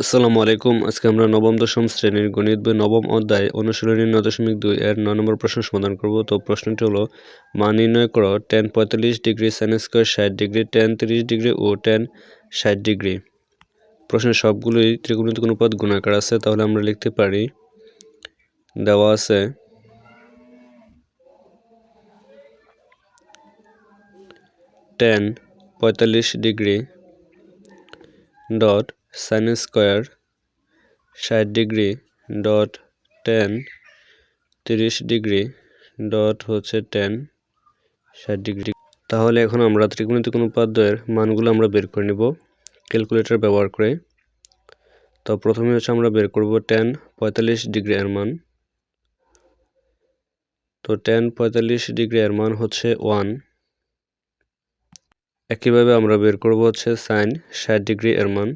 আসসালামু আলাইকুম। আজকে আমরা নবম, দশম শ্রেণির গণিত বই নবম অধ্যায় অনুশীলনী ন দশমিক দুই এর নয় নম্বর প্রশ্ন সমাধান করব। তো প্রশ্নটি হলো, মান নির্ণয় করো টেন পঁয়তাল্লিশ ডিগ্রি সাইন স্কোয়ার ষাট ডিগ্রি টেন তিরিশ ডিগ্রি ও টেন ষাট ডিগ্রি। প্রশ্নের সবগুলোই ত্রিকোণমিতিক অনুপাত গুণাকার আছে, তাহলে আমরা লিখতে পারি, দেওয়া আছে টেন পঁয়তাল্লিশ ডিগ্রি ডট সাইন স্কোয়ার ষাট ডিগ্রি ডট টেন তিরিশ ডিগ্রি ডট হচ্ছে টেন ষাট ডিগ্রি তাহলে এখন আমরা ত্রিকোণমিতিক অনুপাদ্যের মানগুলো আমরা বের করে নিব ক্যালকুলেটর ব্যবহার করে। তো প্রথমে হচ্ছে আমরা বের করব টেন পঁয়তাল্লিশ ডিগ্রি এর মান। তো টেন পঁয়তাল্লিশ ডিগ্রি এর মান হচ্ছে ওয়ান একইভাবে আমরা বের করব হচ্ছে সাইন ষাট ডিগ্রি এর মান।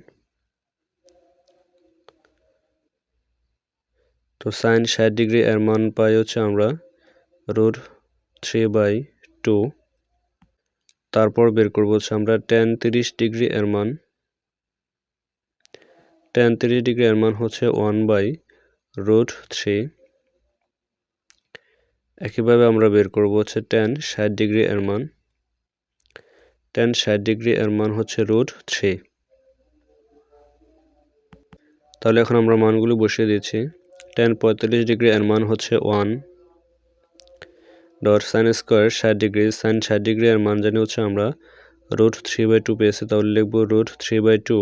তো সাইন ষাট ডিগ্রি এর মান পাই হচ্ছে আমরা রুট থ্রি বাই টু তারপর বের করব হচ্ছে আমরা টেন তিরিশ ডিগ্রি এর মান। টেন তিরিশ ডিগ্রি এর মান হচ্ছে ওয়ান বাই রুট থ্রি একইভাবে আমরা বের করব হচ্ছে টেন ষাট ডিগ্রি এর মান। টেন ষাট ডিগ্রি এর মান হচ্ছে রুট থ্রি তাহলে এখন আমরা মানগুলো বসিয়ে দিচ্ছি। টেন পঁয়তাল্লিশ ডিগ্রি এর মান হচ্ছে ওয়ান ডট সাইন স্কোয়ার ষাট ডিগ্রি সাইন ষাট ডিগ্রি এর মান জানি হচ্ছে আমরা রুট থ্রি বাই টু পেয়েছি, তাহলে লিখব রুট থ্রি বাই টু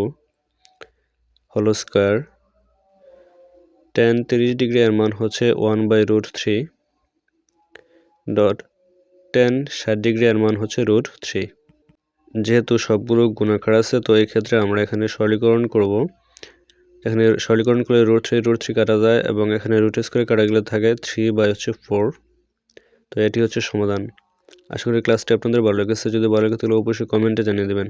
হলো স্কোয়ার টেন তিরিশ ডিগ্রি এর মান হচ্ছে one by root three dot tan ষাট ডিগ্রি এর মান হচ্ছে রুট থ্রি যেহেতু সবগুলো গুণাকার আছে, তো এই ক্ষেত্রে আমরা এখানে সরলীকরণ করব। এখানে সরলীকরণ করে রুট থ্রি রুট থ্রি কাটা যায় এবং এখানে রুট স্কোয়ার কাটা গেলে থাকে থ্রি বাই হচ্ছে ফোর তো এটি হচ্ছে সমাধান। আশা করি ক্লাসটি আপনাদের ভালো লেগেছে। যদি ভালো লেগে তাহলে অবশ্যই কমেন্টে জানিয়ে দেবেন।